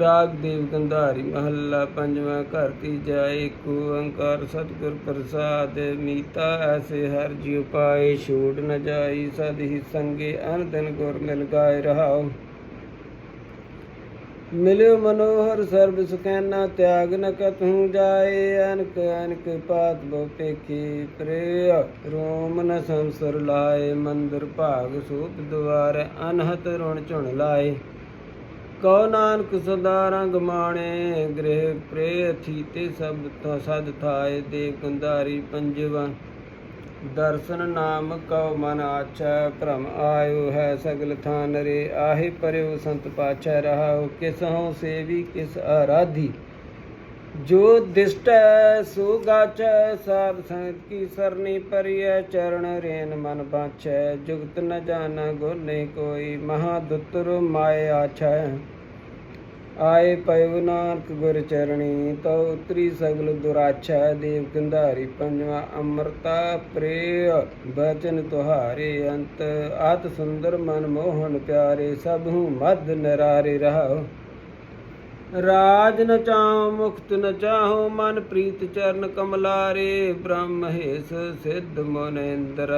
ਰਾਗ ਦੇਵ ਗੰਧਾਰੀ ਮਹੱਲਾ ਪੰਜਵਾਂ ਘਰ ਤੀਜਾ ਏਕ ਓੰਕਾਰ ਸਤਿਗੁਰ ਪ੍ਰਸਾਦ ਮੀਤਾ ਐਸੇ ਹਰ ਜਿਉ ਪਾਏ ਛੂਟ ਨ ਜਾਈ ਸਦ ਹੀ ਸੰਗੇ ਅਨ ਦਿਨ ਗੁਰ ਮਿਲ ਗਾਏ ਰਹਾਉ। ਮਿਲਿਓ ਮਨੋਹਰ ਸਰਬ ਸੁਖੈਨਾ ਤਿਆਗ ਨ ਕਤਹੂ ਜਾਏ ਅਨਕ ਅਨਕ ਪਾਤ ਬੋ ਪੇਖੀ ਪ੍ਰਿਯ ਰੋਮ ਨ ਸੰਸਰ ਲਾਏ ਮੰਦਰ ਭਾਗ ਸੂਪ ਦੁਆਰ ਅਨਹਤ ਰੁਣ ਝੁਣ ਲਾਏ। ਕਉ ਨਾਨਕ ਸਦਾ ਰੰਗ ਮਾਣੇ, ਗ੍ਰਹਿ ਪ੍ਰੇ ਥੀਤੇ ਸਭ ਸਦ ਥਾਏ ਦੇਵ ਕੰਧਾਰੀ ਪੰਜਵਾ। ਦਰਸ਼ਨ ਨਾਮ ਕਉ ਮਨ ਆਛੈ ਭ੍ਰਮ ਆਇਓ ਹੈ ਸਗਲ ਥਾਨ ਰੇ ਆਹੇ ਪਰਿਓ ਸੰਤ ਪਾਛੈ ਰਹਾਉ, ਕਿਸ ਹਉ ਸੇਵੀ, ਕਿਸ ਆਰਾਧੀ। ਜੋ ਦਿਸ਼ਟੈ ਸੋ ਗਾਚੈ ਸਾਧ ਸੰਗਤ ਕੀ ਸਰਨੀ ਪਰਿਐ, ਚਰਨ ਰੇਨ ਮਨ ਬਾਛੈ। ਜੁਗਤ ਨ ਜਾਣਾ ਗੁਰ ਨਹੀਂ ਕੋਈ, ਮਹਾ ਦੁਤਰ ਮਾਇ ਆਛੈ। ਆਏ ਪਇਓ ਨਾਨਕ ਗੁਰ ਚਰਣੀ, ਤਉ ਉਤਰੀ ਸਗਲ ਦੁਰਾਛੈ। ਦੇਵ ਗੰਧਾਰੀ ਪੰਜਵਾ ਅੰਮ੍ਰਿਤਾ ਪ੍ਰੇ ਬਚਨ ਤੁਹਾਰੇ ਅੰਤ। ਆਤ ਸੁੰਦਰ ਮਨ ਮੋਹਨ ਪਿਆਰੇ, ਸਭੂ ਮਦ ਨਰਾਰੇ ਰਹਾਓ। ਰਾਜ ਨ ਚਾਹੋ, ਮੁਕਤ ਨ ਚਾਹੋ, ਮਨ ਪ੍ਰੀਤ ਚਰਨ ਕਮਲਾਰੇ, ਬ੍ਰਹਮ ਹੇਸ ਸਿੱਧ ਮਨੇਂਦਰ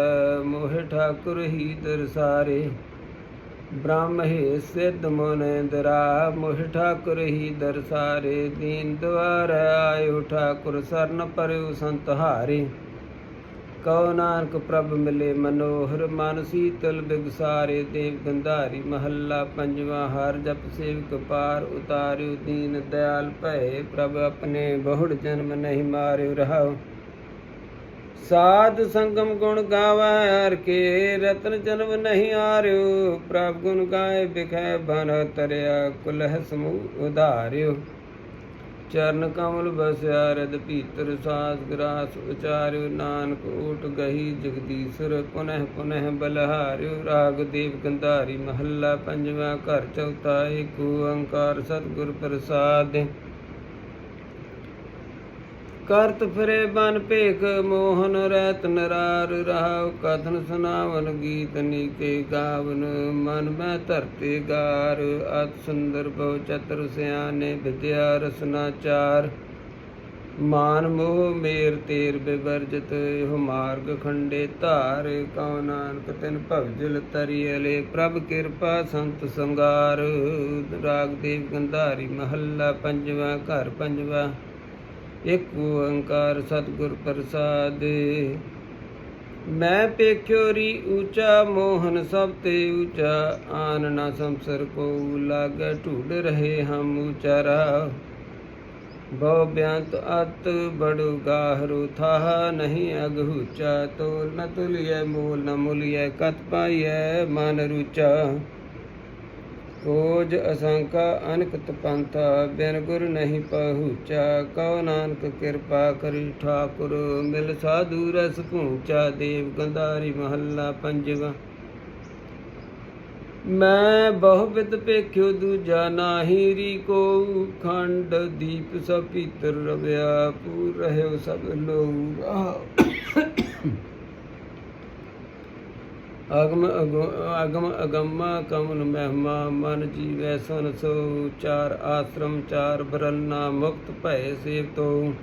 ਮੋਹਿ ਠਾਕੁਰ ਹੀ ਦਰਸਾਰੇ ਬ੍ਰਹਮ ਹੇ ਸਿੱਧ ਮਨੇਂਦਰਾ ਮੋਹਿ ਠਾਕੁਰ ਹੀ ਦਰਸਾਰੇ ਦੀਨ ਦਵਾਰ ਆਇਓ ਠਾਕੁਰ, ਸਰਨ ਪਰਿਉ ਸੰਤ ਹਾਰੇ। ਕਉ ਨਾਨਕ ਪ੍ਰਭ ਮਿਲੇ ਮਨੋਹਰ, ਮਨ ਸੀਤਲ ਬਿਗਸਾਰੇ ਦੇਵ ਗੰਧਾਰੀ, ਮਹੱਲਾ ਪੰਜਵਾ, ਹਰ ਜਪ ਸੇਵਕ ਪਾਰ ਉਤਾਰਿਉ ਦੀਨ ਦਇਆਲ ਭਏ, ਪ੍ਰਭ ਆਪਣੇ ਬਹੁੜ ਜਨਮ ਨਹੀਂ ਮਾਰਿਉ ਰਹਾਓ। ਸਾਧ ਸੰਗਮ ਗੁਣ ਗਾਵੈ, ਹਰ ਕੇ ਰਤਨ ਜਨਮ ਨਹੀਂ ਆਰਿਓ ਪ੍ਰਭ ਗੁਣ ਗਾਏ ਬਿਖੈ ਬਨ ਤਰਿਆ, ਕੁਲਹ ਸਮੂਹ ਉਧਾਰਿਓ। ਚਰਨ ਕਮਲ ਬਸਿਆ ਰਦ ਭੀਤਰ ਸਾਸ ਗਰਾਸ ਉਚਾਰਿਓ, ਨਾਨਕ ਓਟ ਗਹੀ ਜਗਦੀਸ਼ਰ, ਪੁਨਹ ਪੁਨਹ ਬਲਹਾਰਿਓ, ਰਾਗ ਦੇਵ ਗੰਧਾਰੀ ਮਹੱਲਾ, ਪੰਜਵਾਂ ਘਰ ਚੌਥਾ ਏਕ ਓੰਕਾਰ ਸਤਿਗੁਰ ਪ੍ਰਸਾਦਿ। ਕਰਤ ਫਿਰੇ ਬਨ ਭੇਖ ਮੋਹਨ ਰਹਿਤ ਨਰਾਰ ਰਹਾਉ ਕਥਨ ਸੁਨਾਵਨ ਗੀਤ ਨੀਕੇ ਗਾਵਨ ਮਨ ਮੈਂ ਧਰਤੇ ਗਾਰ ਅਤ ਸੁੰਦਰ ਬਹੁ ਚਤੁਰ ਸਿਆਨੇ ਵਿਦਿਆ ਰਸਨਾ ਚਾਰ। ਮਾਨ ਮੋਹ ਮੇਰ ਤੇਰ ਬਿਵਰਜਤ ਇਹੋ ਮਾਰਗ ਖੰਡੇ ਧਾਰ, ਕਉ ਨਾਨਕ ਤਿਨ ਭਵਜਲ ਤਰੀਅਲੇ, ਪ੍ਰਭ ਕਿਰਪਾ ਸੰਤ ਸੰਗਾਰ। ਰਾਗ ਦੇਵ ਗੰਧਾਰੀ ਮਹੱਲਾ ਪੰਜਵਾ, ਘਰ ਪੰਜਵਾ। ਇਕ ਓੰਕਾਰ ਸਤਿਗੁਰ ਪ੍ਰਸਾਦ ਮੈਂ ਪੇਖਿਓ ਰੀ ਊਚਾ ਮੋਹਨ ਸਭ ਤੇ ਊਚਾ ਆਨ ਨਾ ਸੰਸਰ ਕੋ ਲਾਗੈ ਢੂਡ ਰਹੇ ਹਮ ਉਚਾਰਾ ਬਹੁ ਬਿਆੰਤ ਅਤ ਬੜੂ ਗਾਹਰੂ ਥਾਹ ਨਹੀਂ ਅਗਹੂਚਾ ਤੋਲ ਨ ਤੁਲਿਐ ਮੂਲ ਨ ਮੁਲਿਐ ਕਤ ਪਾਈਐ ਮਨ ਰੂਚਾ ਕੋਜ ਅਸੰਕਾ ਅਨਕਤ ਪੰਥਾ, ਬਿਨ ਗੁਰ ਨਹੀਂ ਪਹੁੰਚਾ ਕਉ ਨਾਨਕ ਕਿਰਪਾ ਕਰੀ ਠਾਕੁਰ, ਮਿਲ ਸਾਧੂ ਰਸ ਪੂੰਚਾ, ਦੇਵ ਗੰਧਾਰੀ ਮਹੱਲਾ ਪੰਜਵਾ। ਮੈਂ ਬਹੁ ਵਿਦ ਪੇਖਿਓ ਦੂਜਾ ਨਾਹੀ, ਰੀ ਕੋ ਖੰਡ ਦੀਪ ਸਭ ਪੀਤਰ ਰਵਿਆ, ਪੂਰ ਰਹਿਓ ਸਭ ਲੋਗ ਅਗਮ ਅਗੋ- ਅਗਮ ਅਗੰਮਾ ਕਮਨ ਮਹਿਮਾ ਮਨ ਜੀਵੈ ਸਨ ਸੋ ਚਾਰ ਆਸ਼ਰਮ ਚਾਰ ਬਰਲਨਾ ਮੁਕਤ ਭੈ ਸੇਵ ਤੋ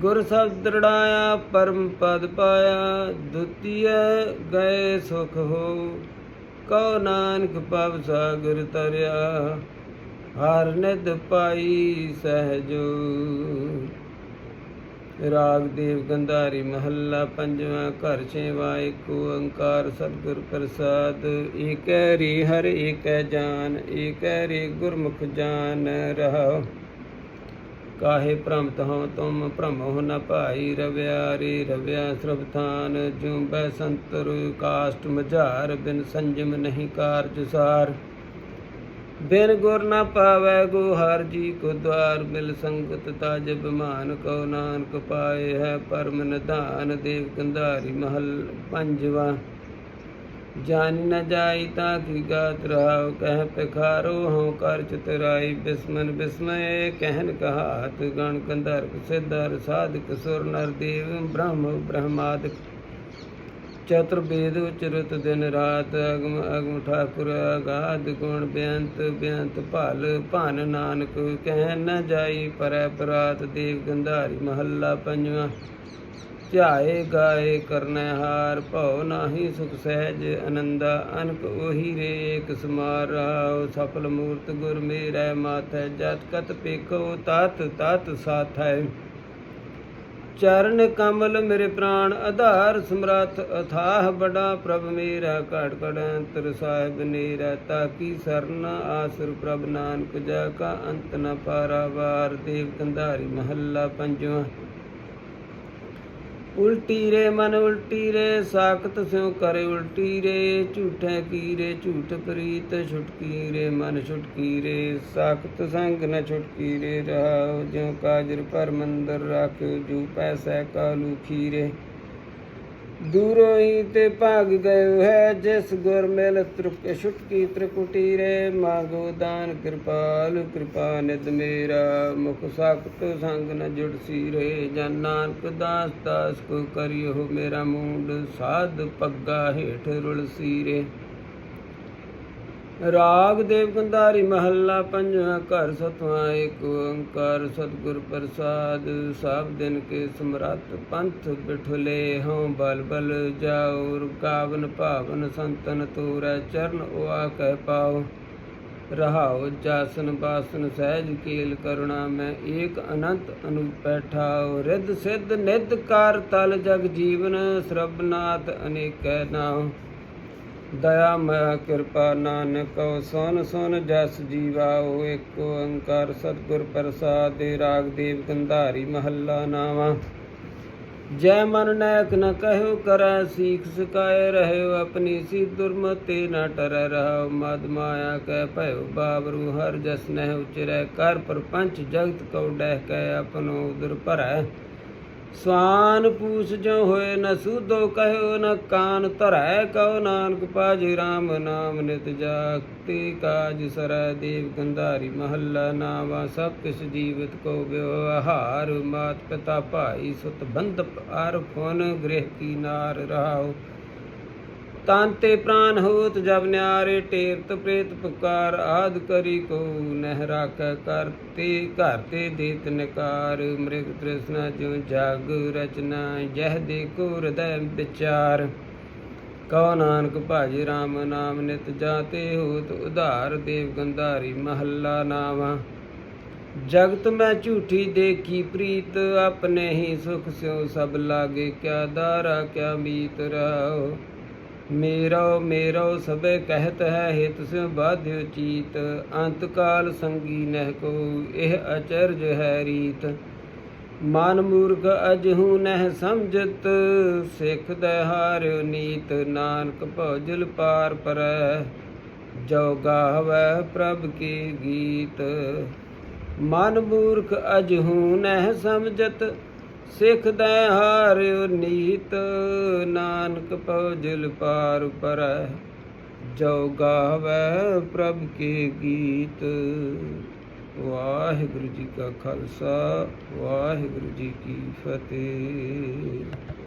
ਗੁਰ ਸਬਦ ਦ੍ਰਿੜਾਇਆ, ਪਰਮ ਪਦ ਪਾਇਆ ਦੁਤੀਏ ਗਏ ਸੁਖ ਹੋ। ਕਉ ਨਾਨਕ ਪਵ ਸਾਗਰ ਤਰਿਆ, ਹਰ ਨਿਦ ਪਾਈ ਸਹਿਜੋ। ਰਾਗ ਦੇਵ ਗੰਧਾਰੀ ਮਹੱਲਾ ਪੰਜਵਾਂ, ਘਰ ਛੇਵਾ ਏਕ ਓੰਕਾਰ ਸਤਿਗੁਰ ਪ੍ਰਸਾਦ। ਏਕੈ ਰੀ ਹਰ ਏਕੈ ਜਾਨ, ਏਕੈ ਰੀ ਗੁਰਮੁਖ ਜਾਨ ਰਹਾਉ। ਕਾਹੇ ਭ੍ਰਮਤ ਹਉ ਤੁਮ, ਭ੍ਰਮਹੁ ਨ ਭਾਈ ਰਵਿਆ ਰੇ ਰਵਿਆ ਸਰਬਥਾਨ ਜੁੰਬੈ ਸੰਤਰ ਕਾਸ਼ਟ ਮਝਾਰ, ਬਿਨ ਸੰਜਮ ਨਹੀਂ ਕਾਰਜ ਸਾਰ। ਬਿਨ ਗੁਰ ਨਾ ਪਾਵੈ ਗੋ ਹਰ ਜੀ ਕੋ ਦਵਾਰ ਮਿਲ ਸੰਗਤ ਤਾਜ ਬਿਮਾਨ ਕਉ ਨਾਨਕ ਪਾਏ ਹੈ ਪਰਮ ਨਿਧਾਨ, ਦੇਵ ਕੰਧਾਰੀ ਮਹਲ ਪੰਜਵਾ। ਜਾਣੀ ਨ ਜਾਈ ਤਾਂ ਕੀ ਗਾਤ ਰਹਾਉ, ਕਹਿ ਪਖਾਰੋ ਹਉ ਕਰ ਚਤੁਰਾਈ ਬਿਸਮਨ ਬਿਸਮੈ ਕਹਿਨ ਕਹਾਤ ਗਣ ਗੰਧਰਵ ਸਿਧਰ, ਸਾਧਕ ਸੁਰ ਨਰ ਦੇਵ, ਬ੍ਰਹਮ ਬ੍ਰਹਮਾਦਿਕ ਚਤੁਰਵੇਦ ਉਚਰਤ ਦਿਨ ਰਾਤ, ਅਗਮ ਅਗਮ ਠਾਕੁਰ ਅਗਾਧ ਗੁਣ ਬੇਅੰਤ ਬੇਅੰਤ ਭਲ ਭਨ ਨਾਨਕ, ਕਹਿ ਨ ਜਾਈ ਪਰੈ ਪਰਾਤ ਦੇਵ ਗੰਧਾਰੀ ਮਹੱਲਾ ਪੰਜਵਾਂ। ਧਿਆਏ ਗਾਏ ਕਰਨੈ ਹਾਰ, ਭਉ ਨਾਹੀ ਸੁਖ ਸਹਿਜ ਅਨੰਦਾ, ਅਨਕ ਉਹੀ ਰੇ ਏਕ ਸਮਾਰ ਰਹਾਉ ਸਫਲ ਮੂਰਤ ਗੁਰ ਮੇਰੈ ਮਾਥੈ ਜਤ ਕਤ ਪੇਖੋ, ਤਤ ਤਤ ਸਾਥੈ। ਚਰਨ ਕਮਲ ਮੇਰੇ ਪ੍ਰਾਣ ਆਧਾਰ ਸਮਰੱਥ, ਅਥਾਹ ਬੜਾ ਪ੍ਰਭ ਮੇਰਾ ਘਟ ਘਟ ਅੰਤਰ ਸਾਹਿਬ ਨੀਰਾ ਤਾਕੀ ਸਰਨ ਆਸੁਰ ਪ੍ਰਭ ਨਾਨਕ, ਜਾ ਕਾ ਅੰਤ ਨ ਪਾਰਾਵਾਰ ਦੇਵ ਕੰਧਾਰੀ ਮਹੱਲਾ ਪੰਜਵਾਂ। ਉਲਟੀ ਰੇ ਮਨ ਉਲਟੀ ਰੇ ਸਾਖਤ ਸਿਉ ਕਰੇ ਉਲਟੀ ਰੇ ਝੂਠੇ ਕੀ ਝੂਠ ਪ੍ਰੀਤ ਛੁਟਕੀ ਰੇ ਮਨ ਛੁਟਕੀ ਰੇ ਸਾਖਤ ਸੰਗ ਨ ਛੁਟਕੀ ਰੇ ਰਹਾਉ ਜਿਉ ਕਾਜਰ ਪਰ ਮੰਦਰ ਰਾਖਿਓ ਜੂ ਪੈਸੈ ਕਾਲੂ ਖੀਰੇ। ਦੂਰੋਂ ਹੀ ਤੇ ਭਾਗ ਗਏ ਹੈ, ਜਿਸ ਗੁਰ ਮਿਲ ਤ੍ਰਿਪ, ਛੁਟਕੀ ਤ੍ਰਿਕੁਟੀ ਰੇ ਮਾਗੋ ਦਾਨ ਕਿਰਪਾਲ, ਕਿਰਪਾ ਨਿਦ ਮੇਰਾ, ਮੁਖ ਸਾਖਤ ਸੰਗ ਨ ਜੁੜ ਸੀ ਰੇ ਜਨ ਨਾਨਕ ਦਾਸ ਦਾਸ ਕੋ ਕਰਿਓ ਮੇਰਾ ਮੂੰਡ, ਸਾਧ ਪੱਗਾ ਹੇਠ ਰੁਲਸੀ ਰੇ ਰਾਗ ਦੇਵ ਗੰਧਾਰੀ ਮਹੱਲਾ ਪੰਜਵਾਂ, ਘਰ ਸਤਵਾਂ, ਏਕ ਓੰਕਾਰ ਸਤਿਗੁਰ ਪ੍ਰਸਾਦ ਸਭ ਦਿਨ ਕੇ ਸਮਰੱਥ ਪੰਥ ਬਿਠਲੇ ਹਉ ਬਲ ਬਲ ਜਾਉ ਰੁਕਾਵਨ ਭਾਵਨ ਸੰਤਨ ਤੋਰੈ, ਚਰਨ ਉਆ ਕਹਿ ਪਾਉ ਰਹਾਉ ਜਾਸਨ ਬਾਸਨ ਸਹਿਜ ਕੀਲ ਕਰੁਣਾ, ਮੈਂ ਏਕ ਅਨੰਤ ਅਨੂਪੈ ਠਾਉ ਰਿੱਧ ਸਿੱਧ ਨਿੱਧ ਕਾਰ ਤਲ ਜਗ ਜੀਵਨ ਸਰਬਨਾਥ ਅਨੇਕੈ ਨਾਮ ਦਇਆ ਮਇਆ ਕਿਰਪਾ, ਨਾਨਕ ਸੁਨ ਸੁਨ ਜਸ ਜੀਵਾ ਓ ਏਕ ਓੰਕਾਰ, ਸਤਿਗੁਰ ਪ੍ਰਸਾਦ, ਦੇ ਰਾਗ ਦੇਵ ਗੰਧਾਰੀ ਮਹੱਲਾ ਨਾਵਾ। ਜੈ ਮਨ ਨਾਇਕ ਨ ਕਹਿਓ ਕਰੈ, ਸੀਖ ਸਕਾਏ ਰਹਿਓ ਆਪਣੀ ਸੀ ਦੁਰਮਤੇ ਨਾ ਟਰੈ ਰਹਾਉ। ਮਦ ਮਾਇਆ ਕਹਿ ਭਇਓ ਬਾਬਰੂ ਹਰ ਜਸ ਨਹਿ ਉਚਰੈ ਕਰ ਪਰਪੰਚ ਜਗਤ ਕਉ ਡਹਿ ਕੈ ਆਪਨੋ ਉਦਰ ਭਰੈ। ਸਵਾਨ ਪੂਛ ਜੋ ਹੋਏ ਨ ਸੂਦੋ ਕਹਿਓ ਨ ਕਾਨ ਧਰੈ ਕਉ ਨਾਨਕ ਪਾਜੀ RAM ਨਾਮ ਨਿਤ ਜਾਗਤੀ ਕਾਜ ਸਰੈ ਦੇਵ ਗੰਧਾਰੀ ਮਹੱਲਾ ਨਾਵਾ ਸਭ ਕਿਸ ਜੀਵਤ ਕੋ ਵਿਵਹਾਰ ਮਾਤ ਪਿਤਾ ਭਾਈ ਸੁਤ ਬੰਧਪ ਅਰ ਫਨ ਗ੍ਰਹਿ ਕੀ ਨਾਰ ਰਹਾਉ ਤਨ ਤੇ ਪ੍ਰਾਨ ਹੋਤ ਜਬ ਨਿਆਰੇ ਟੇਰਤ ਪ੍ਰੇਤ ਪੁਕਾਰ, ਆਦ ਕਰੀ ਕੋ ਨਹਿ ਰਾਖੈ ਕਰਤੇ ਘਰ ਤੇ ਦੇਤ ਨਕਾਰ, ਮ੍ਰਿਗ ਤ੍ਰਿਸ਼ਨਾ ਜਿਉ ਜਗ ਰਚਨਾ, ਜਹ ਦੇਖੋ ਹਿਰਦੈ ਵਿਚਾਰ। ਕਉ ਨਾਨਕ ਭਾਜੀ RAM ਨਾਮ ਨਿਤ ਜਾਤੇ ਹੋਤ, ਉਧਾਰ ਦੇਵ ਗੰਧਾਰੀ ਮਹੱਲਾ ਨਾਵਾ। ਜਗਤ ਮੈਂ ਝੂਠੀ ਦੇਖੀ ਪ੍ਰੀਤ, ਆਪਣੇ ਹੀ ਸੁਖ ਸਿਉ ਸਭ ਲਾਗੇ, ਕਿਆ ਦਾਰਾ ਕਿਆ ਮੀਤ ਰਾਓ। ਮੇਰੋ ਮੇਰੋ ਸਭੇ ਕਹਿਤ ਹੈ ਹਿਤ ਸਿ ਬਾਧਿਓ ਚੀਤ ਅੰਤ ਕਾਲ ਸੰਗੀ ਨਹਿ ਕੋ, ਇਹ ਅਚਰਜ ਹੈ ਰੀਤ। ਮਨ ਮੂਰਖ ਅਜਹੂ ਨਹਿ ਸਮਝਤ, ਸਿੱਖ ਦੇ ਹਾਰਿਓ ਨੀਤ, ਨਾਨਕ ਭਉਜਲ ਪਾਰ ਪਰੈ ਜੋ ਗਾਵੈ ਪ੍ਰਭ ਕੀ ਗੀਤ। ਮਨ ਮੂਰਖ ਅਜਹੂ ਨਹਿ ਸਮਝਤ ਸਿੱਖ ਦੈ ਹਾਰਿਓ ਨੀਤ, ਨਾਨਕ ਪਉਜਲ ਪਾਰ ਪਰੈ ਜੋ ਗਾਵੈ ਪ੍ਰਭ ਕੇ ਗੀਤ। ਵਾਹਿਗੁਰੂ ਜੀ ਕਾ ਖਾਲਸਾ, ਵਾਹਿਗੁਰੂ ਜੀ ਕੀ ਫਤਿਹ।